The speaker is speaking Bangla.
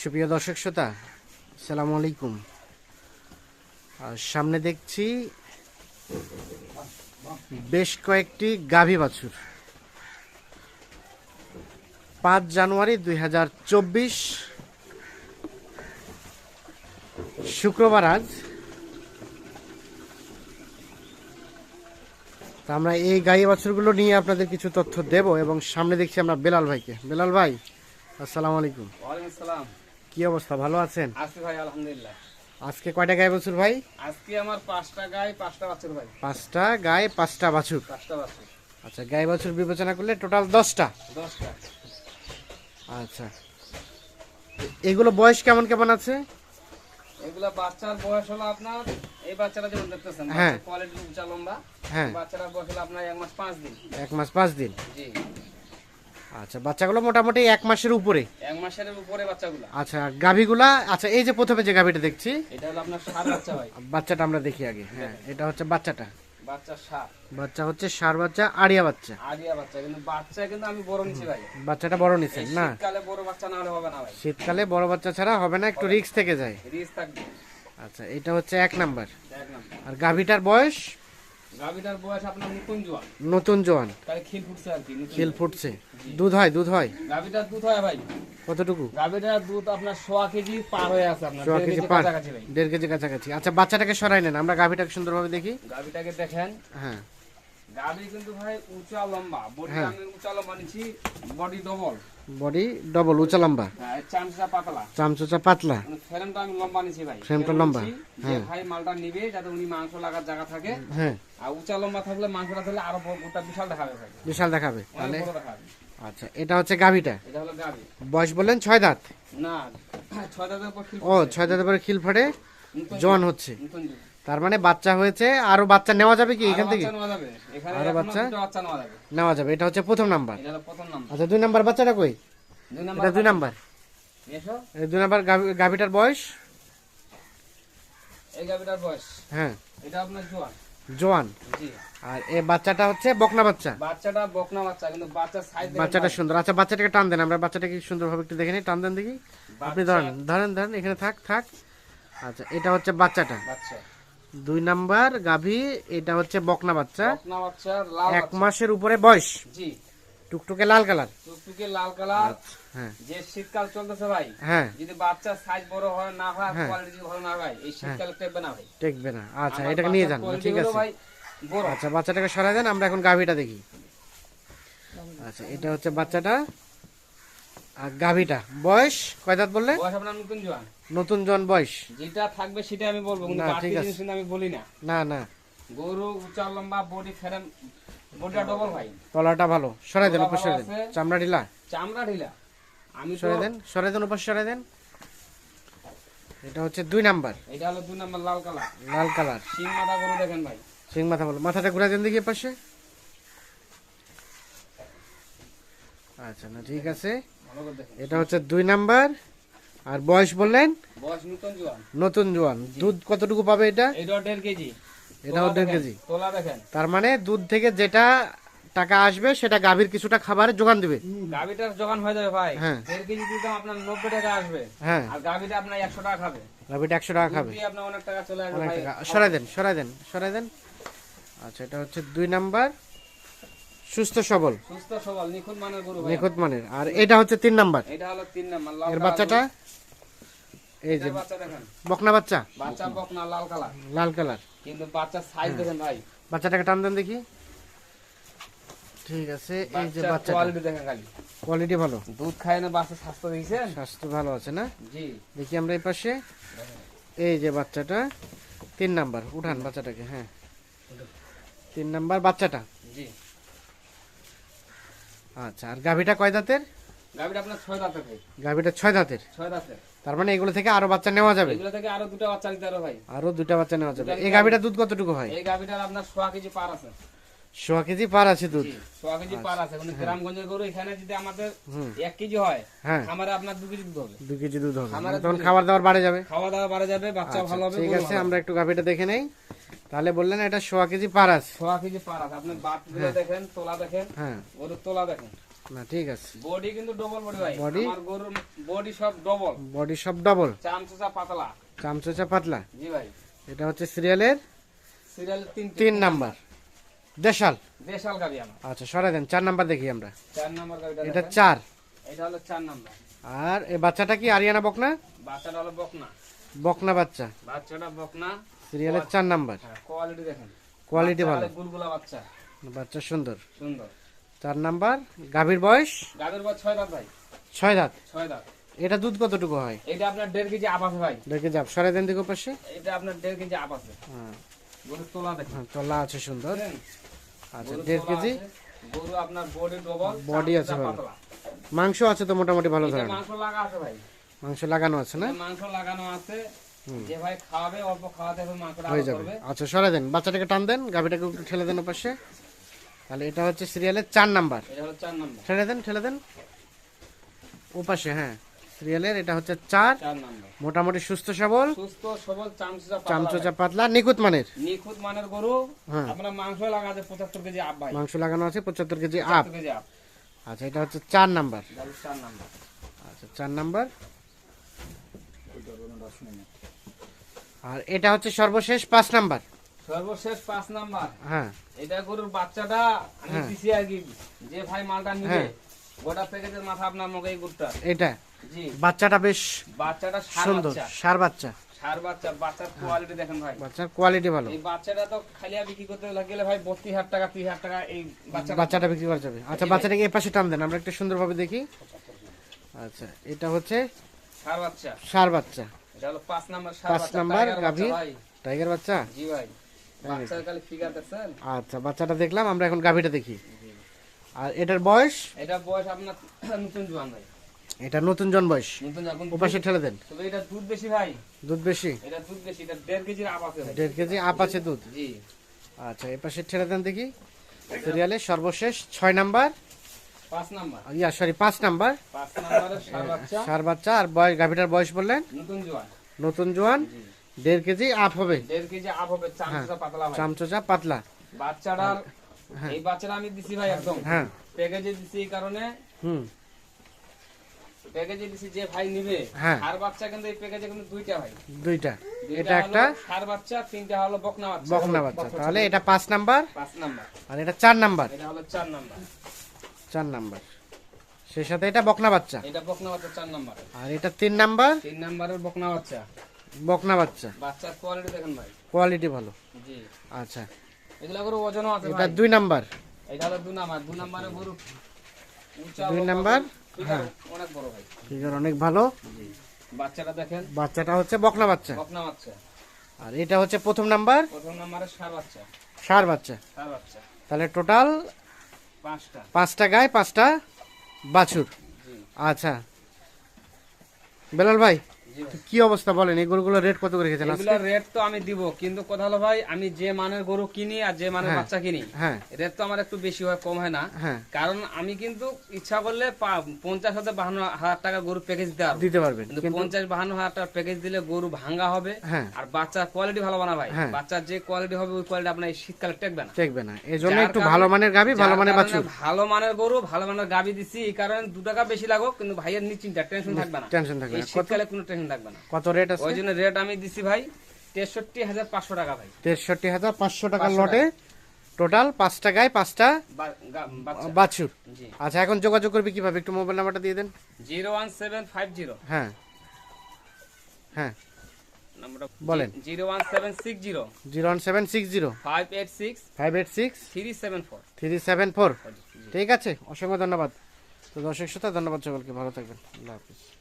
সুপ্রিয় দর্শক শ্রোতা সালাম আলাইকুম। সামনে দেখছি বেশ কয়েকটি গাভী বাছুর। পাঁচ জানুয়ারি দুই হাজার চব্বিশ, শুক্রবার আজ। তা আমরা এই গাই বাছুরগুলো নিয়ে আপনাদের কিছু তথ্য দেব এবং সামনে দেখছি আমরা বেলাল ভাইকে। বেলাল ভাই, আসসালামু আলাইকুম। ওয়ালাইকুম আসসালাম। কি অবস্থা? ভালো আছেন? আছি ভাই আলহামদুলিল্লাহ। আজকে কয়টা গায়ে বাছুর ভাই? আজকে আমার পাঁচটা গায়ে পাঁচটা বাছুর ভাই। পাঁচটা গায়ে পাঁচটা বাছুর। পাঁচটা বাছুর। আচ্ছা গায়ে বাছুর বিবেচনা করলে টোটাল দশটা? দশটা। আচ্ছা। এগুলো বয়স কেমন কেমন আছে? এগুলা বাচ্চার বয়স হলো আপনার এই বাচ্চাটা যেমন দেখতেছেন হ্যাঁ। কোয়ালিটি উঁচা লম্বা হ্যাঁ। বাচ্চাটার বয়স হলো আপনার এক মাস পাঁচ দিন। এক মাস পাঁচ দিন। জি। আচ্ছা বাচ্চাগুলো মোটামুটি এক মাসের উপরে? এক মাসের উপরে বাচ্চাগুলা। আচ্ছা গাভীগুলা আচ্ছা এই যে প্রথমে যে গাভীটা দেখছি এটা হলো আপনার সার বাচ্চা ভাই। বাচ্চাটা আমরা দেখি আগে হ্যাঁ এটা হচ্ছে বাচ্চাটা। বাচ্চা সার। বাচ্চা হচ্ছে সার বাচ্চা আড়িয়া বাচ্চা। আরিয়া বাচ্চা কিন্তু বাচ্চা কিন্তু আমি বড় নিছি ভাই। বাচ্চাটা বড় নিছেন না? শীতকালে বড় বাচ্চা না হলে হবে না ভাই। শীতকালে বড় বাচ্চা ছাড়া হবে না একটু রিস্ক থেকে যায়। রিস থাকবে। আচ্ছা এটা হচ্ছে এক নাম্বার। এক নাম্বার। আর গাভীটার বয়স? গাভিটার বয়স আপনার নতুন জোয়ান। নতুন জোয়ান। তাই খিল ফুটছে আর কি খিল ফুটছে। দুধ হয় দুধ হয়? গাভিটার দুধ হয় ভাই। কতটুকু? গাভিটার দুধ আপনার সোয়া কেজি পার হয়ে আছে আপনার সোয়া দেড় কেজি পার। দেড় কেজি কাছাকাছি। আচ্ছা বাচ্চাটাকে সরাই নেন আমরা গাভীটাকে সুন্দরভাবে দেখি। গাভিটাকে দেখেন। হ্যাঁ। গাভি কিন্তু ভাই উঁচা লম্বা বডি হ্যাঁ। আমি উঁচা লম্বা নিচ্ছি বডি ডবল বডি ডবল উঁচা লম্বা। চামচা পাতলা। চামচোচা পাতলা। মানে ফ্রেমটা আমি লম্বা নিছি ভাই। ফ্রেমটা লম্বা, হ্যাঁ। ভাই মালটা নিবে যাতে উনি মাংস লাগার জায়গা থাকে। হ্যাঁ। আর উঁচা লম্বা থাকলে মাংসটা থাকলে আরও গোটা বিশাল দেখাবে ভাই। বিশাল দেখাবে তাহলে আচ্ছা এটা হচ্ছে গাভীটা। এটা হলো গাভি। বয়স বললেন ছয় দাঁত? না ছয় দাঁতের উপর ও ছয় দাঁতের পরে খিল ফাটে জন হচ্ছে। তার মানে বাচ্চা হয়েছে আরও বাচ্চা নেওয়া যাবে কি এখান থেকে? আরও বাচ্চা? নেওয়া যাবে। এটা হচ্ছে প্রথম নাম্বার। আচ্ছা দুই নাম্বার বাচ্চাটা কই? দুই নাম্বার এটা দুই নাম্বার। দুই নাম্বার গাভী- গাভীটার বয়স। হ্যাঁ। এটা আপনার জোয়ান। জোয়ান। আর এই বাচ্চাটা হচ্ছে বকনা বাচ্চা। বাচ্চাটা বকনা বাচ্চা, কিন্তু বাচ্চার size বাচ্চাটা সুন্দর। আচ্ছা বাচ্চাটাকে টান দেন আমরা বাচ্চাটাকে সুন্দরভাবে একটু দেখে নিই। টান দেন দেখি। আপনি ধরেন ধরেন ধরেন এখানে থাক থাক। আচ্ছা এটা হচ্ছে বাচ্চাটা। বাচ্চা। দুই নাম্বার গাভী এটা হচ্ছে বকনা বাচ্চা। এক মাসের উপরে বয়স। জি। টুকটুকে লাল কালার। টুকটুকে লাল কালার, হ্যাঁ। যে শীতকাল চলতেছে ভাই হ্যাঁ। যদি বাচ্চা সাইজ বড় হয় না হয় হ্যাঁ। কোয়ালিটি যদি ভালো না হয় এই শীতকালে টেকবে না ভাই। টেকবে না। আচ্ছা এটাকে নিয়ে যান। ঠিক আছে। ভাই আচ্ছা বাচ্চাটাকে সরাই দেন আমরা এখন গাভীটা দেখি। আচ্ছা এটা হচ্ছে বাচ্চাটা। আর গাভীটা? বয়স? কয় দাঁত বললে? নতুন জোয়ান। নতুন জন বয়স? যেটা থাকবে সেটা আমি বলব না, ঠিক আছে। আমি বলি না। না না। গরু উঁচা লম্বা বডি ফ্রেম বডিটা ডবল ভাই। তলাটা ভালো। সরাই দেন উপর সরাই দেন। চামড়া ঢিলা চামড়া ঢিলা। আমি সরাই দেন সরাই দেন উপর সরাই দেন। এটা হচ্ছে দুই নাম্বার। এটা হলো দুই নম্বর লাল কালার। লাল কালার। সিং মাথা গরু দেখেন ভাই। সিং মাথা বলো মাথাটা ঘুরাই দেন দেখি পাশে আচ্ছা না ঠিক আছে। এটা হচ্ছে দুই নাম্বার। আর বয়স বললেন? বয়স নতুন জোয়ান। নতুন জোয়ান। দুধ কতটুকু পাবে এটা? দেড় কেজি। তোলা দেখেন তার মানে দুধ থেকে যেটা টাকা আসবে সেটা গাভীর কিছুটা খাবারের যোগান দিবে। গাভিটার হয়ে যাবে ভাই। হ্যাঁ। দেড় কেজি দিতাম আপনার নব্বই টাকা আসবে। হ্যাঁ। আর গাভিটা আপনার একশো টাকা খাবে। গাভীটা একশো টাকা খাবে। আপনার অনেক টাকা চলে আসবে ভাই। সরাই দেন সরাই দেন সরাই দেন। আচ্ছা এটা হচ্ছে দুই নাম্বার। সুস্থ সবল। সুস্থ সবল নিখুঁত মানের গরু নিখুঁত মানের। আর এটা হচ্ছে তিন নাম্বার। এটা হলো তিন নম্বর এর বাচ্চাটা? এই যে বাচ্চা দেখেন। বকনা বাচ্চা? বাচ্চা বক না লাল কালার। লাল কালার। কিন্তু বাচ্চার সাইজ দেখেন ভাই। বাচ্চাটাকে টান দেন দেখি। ঠিক আছে এই যে বাচ্চাটা। কোয়ালিটি দেখেন খালি। কোয়ালিটি ভালো। দুধ খায় না বাচ্চা স্বাস্থ্য দিয়েছেন স্বাস্থ্য ভালো আছে না? জি। দেখি আমরা এই পাশে। এই যে বাচ্চাটা তিন নাম্বার। উঠান বাচ্চাটাকে হ্যাঁ। তিন নাম্বার বাচ্চাটা। জি। আচ্ছা আর গাভীটা কয় দাঁতের? গাভিটা আপনার ছয় দাঁতের ভাই। গাভীটা ছয় দাঁতের? ছয় দাঁতের। তার মানে এগুলো থেকে আরও বাচ্চা নেওয়া যাবে? এগুলো থেকে আরও দুটো বাচ্চা ভাই। আরও দুটা বাচ্চা নেওয়া যাবে। এই গাভীটা দুধ কতটুকু হয়? এই গাভিটার আপনার সোয়া কেজি পার আছে। সোয়া কেজি পার আছে দুধ? সোয়া কেজি পার আছে। কিন্তু গ্রামগঞ্জের গরু এখানে যদি আমাদের এক কেজি হয় হ্যাঁ। খামারে আপনার দু কেজি দুধ হবে। দু কেজি দুধ হবে। আমার মানে তখন খাবার দাবার বাড়ে যাবে? খাওয়া দাওয়া বাড়ে যাবে বাচ্চা আচ্ছা, ভালো হবে ঠিক আছে আমরা একটু গাভীটা দেখে নেই। তাহলে বললেন এটা সোয়া কেজি পার আছে। সোয়া কেজি পার আছে। আপনার বাটগুলো দেখেন তোলা দেখেন হ্যাঁ। গরুর তোলা দেখেন। না ঠিক আছে। বডি কিন্তু ডবল বডি ভাই। Body? আমার গরুর বডি সব ডবল বডি সব ডবল চামচা পাতলা। চামচোচা পাতলা। জি ভাই। এটা হচ্ছে সিরিয়ালের সিরিয়াল তিন তিন নাম্বার। দেশাল। দেশাল গাবি আমার। আচ্ছা সরাই দেন চার নাম্বার দেখি আমরা। চার নাম্বার গাবিটা এটা দেখেন। চার। এটা হলো চার নাম্বার। আর এই বাচ্চাটা কি আরিয়ানা বকনা? বাচ্চাটা হলো বকনা। বকনা বাচ্চা। বাচ্চাটা বকনা। সিরিয়ালের চার নাম্বার। কোয়ালিটি দেখেন। কোয়ালিটি ভালো। গুলগুলা বাচ্চা। বাচ্চা সুন্দর। সুন্দর। চার নাম্বার গাভীর বয়স? গাবির বয়স ছয় দাঁত ভাই। ছয় দাঁত। ছয় দাঁত। এটা দুধ কতটুকু হয়? এটা আপনার দেড় কেজি আপ আছে ভাই। দেখে যাব সরাই দেন দিকে পাশে। এটা আপনার দেড় কেজি আপ আছে। হ্যাঁ। গরুর তোলা দেখেন। হ্যাঁ, তলা আছে সুন্দর। আচ্ছা গরুর দেড় তোলা কেজি। গরু আপনার বডি ডবল Body আছে ভালো। মাংস আছে তো মোটামুটি ভালো ধরেন মাংস লাগা আছে ভাই। মাংস লাগানো আছে না? মাংস লাগানো আছে। যে ভাই খাওয়াবে অল্প খাওয়াতে হবে মাংসটা হয়ে যাবে। আচ্ছা সরাই দেন। বাচ্চাটাকে টান দেন গাভীটাকে একটু ঠেলে দেন পাশে তাহলে এটা হচ্ছে সিরিয়ালের চার নাম্বার। এটা হলো চার নম্বর। ঠেলে দেন ঠেলে দেন। ও পাশে হ্যাঁ। সিরিয়ালের এটা হচ্ছে চার। মোটামুটি সুস্থ সবল। সুস্থ সবল চামচোচা পাতলা নিখুঁত মানের। নিখুঁত মানের গরু। হ্যাঁ। আপনার মাংস লাগা আছে পঁচাত্তর কেজি আপ ভাই। মাংস লাগানো আছে পঁচাত্তর কেজি আপ পঁচাত্তর কেজি আপ আচ্ছা এটা হচ্ছে চার নাম্বার। চার নম্বর। আচ্ছা চার নাম্বার। আর এটা হচ্ছে সর্বশেষ পাঁচ নাম্বার। সর্বশেষ পাঁচ নাম্বার। হ্যাঁ। এটা গরুর বাচ্চাটা আমি হ্যাঁ। দিছি আর কি যে ভাই মালটা নিবে হ্যাঁ। গোটা প্যাকেটের মাথা আপনার মুখে এই গুড়টা এটা। জি। বাচ্চাটা বেশ বাচ্চাটা সুন্দর সার বাচ্চা। সার বাচ্চা বাচ্চার কোয়ালিটি দেখেন ভাই। বাচ্চার কোয়ালিটি ভালো। এই বাচ্চাটা তো খালি বিক্রি করতে গেলে ভাই বত্রিশ হাজার টাকা ত্রিশ হাজার টাকা এই বাচ্চা বাচ্চাটা বিক্রি করা যাবে। আচ্ছা বাচ্চাটাকে এ পাশে টান দেন আমরা একটু সুন্দরভাবে দেখি। আচ্ছা এটা হচ্ছে সার বাচ্চা। সার বাচ্চা। এটা হলো পাঁচ নাম্বার পাঁচ নাম্বার টাইগার গাভী। বাচ্চা ভাই। টাইগার বাচ্চা? জি ভাই। বাচ্চার খালি ফিগার দেখছেন? আচ্ছা বাচ্চাটা দেখলাম আমরা এখন গাভীটা দেখি। আর এটার বয়স? এটা বয়স আপনার নতুন জোয়ান ভাই। এটা নতুন জন বয়স। নতুন এখন ও পাশে ঠেলে দেন। তবে এটা দুধ বেশি ভাই। দুধ বেশি? এটা দুধ বেশি এটা দেড় কেজির আপ আছে ভাই। দেড় কেজি আপ আছে দুধ? জি। আচ্ছা এ পাশে ঠেলে দেন দেখি। সিরিয়ালে সর্বশেষ ছয় নাম্বার। পাঁচ নাম্বার। ইয়া সরি পাঁচ নাম্বার। পাঁচ নাম্বারের সার বাচ্চা সার বাচ্চা আর বয়স গাভীটার বয়স বললেন? নতুন জোয়ান। নতুন জোয়ান দেড় কেজি আপ হবে। দেড় কেজি আপ হবে চামচা পাতলা ভাই পাতলা। বাচ্চাটার হ্যাঁ। এই বাচ্চাটা আমি দিছি ভাই একদম। হ্যাঁ। প্যাকেজে দিছি এই কারণে। হুম। প্যাকেজে দিছি যে ভাই নিবে হ্যাঁ। আর বাচ্চা কিন্তু এই প্যাকেজে কিন্তু দুইটা ভাই। দুইটা। এটা একটা ষাঁড় বাচ্চা তিনটা হলো বকনা বাচ্চা। বকনা বাচ্চা। তাহলে এটা পাঁচ নাম্বার। পাঁচ নাম্বার। আর এটা চার নাম্বার। এটা হলো চার নাম্বার। চার নাম্বার। সেই সাথে এটা বকনা বাচ্চা। এটা বকনা বাচ্চা চার নাম্বার। আর এটা তিন নাম্বার? তিন নাম্বারের বকনা বাচ্চা। বকনা বাচ্চা। বাচ্চার কোয়ালিটি দেখেন ভাই। কোয়ালিটি ভালো। জি। আচ্ছা। এগুলা গরু ওজনও আছে এটা দুই নাম্বার। এটা হলো দু নাম্বার। দু নাম্বারের গরু দুই নাম্বার? হ্যাঁ। অনেক বড় ভাই। ফিগার অনেক ভালো। জি। বাচ্চাটা দেখেন। বাচ্চাটা হচ্ছে বকনা বাচ্চা। বকনা বাচ্চা। আর এটা হচ্ছে প্রথম নাম্বার? প্রথম নাম্বারের সার বাচ্চা। সার বাচ্চা। সার বাচ্চা। তাহলে টোটাল পাঁচটা। পাঁচটা গায়ে পাঁচটা বাছুর। আচ্ছা। বেলাল ভাই কি অবস্থা বলেন? এই গরুগুলো রেট কত করে রেখেছেন আজকে? রেট তো আমি দিব কিন্তু কথা হলো ভাই আমি যে মানের গরু কিনি আর যে মানের হ্যাঁ। বাচ্চা কিনি হ্যাঁ। রেট তো আমার একটু বেশি হয় কম হয় না। হ্যাঁ। কারণ আমি কিন্তু ইচ্ছা করলে পঞ্চাশ হাজার বাহান্ন হাজার টাকা গরু প্যাকেজ দিতে পারব। দিতে পারবেন পঞ্চাশ বাহান্ন হাজার টাকা প্যাকেজ দিলে গরু ভাঙ্গা হবে হ্যাঁ। আর বাচ্চার কোয়ালিটি ভালো বানা ভাই। হ্যাঁ। বাচ্চার যে কোয়ালিটি হবে ওই কোয়ালিটি আপনার শীতকালে টেকবে না। দেখবে না। এই জন্য একটু ভালো মানের গাভি ভালো মানের বাছুর। ভালো মানের গরু ভালো মানের গাবি দিছি এই কারণে দু টাকা বেশি লাগুক কিন্তু ভাইয়ের নিশ্চিন্তা টেনশন থাকবে না। টেনশন থাকবে না। শীতকালে কোনো টেনশন থাকবে না। কত রেট আছে? ওই জন্য রেট আমি দিছি ভাই তেষট্টি হাজার পাঁচশো টাকা ভাই। তেষট্টি হাজার পাঁচশো টাকার 500 লটে টোটাল পাঁচটা গায়ে পাঁচটা বাছুর। আচ্ছা এখন যোগাযোগ করবি কীভাবে? একটু মোবাইল নাম্বারটা দিয়ে দেন। Zero one seven five zero. হ্যাঁ। হ্যাঁ। বলেন। Zero one seven six zero. Zero one seven six zero. Five eight six. Five eight six. Three seven four. Three seven four. ঠিক আছে অসংখ্য ধন্যবাদ। তো দর্শক শ্রোতা ধন্যবাদ সকলকে। ভালো থাকবেন। আল্লাহ হাফিজ।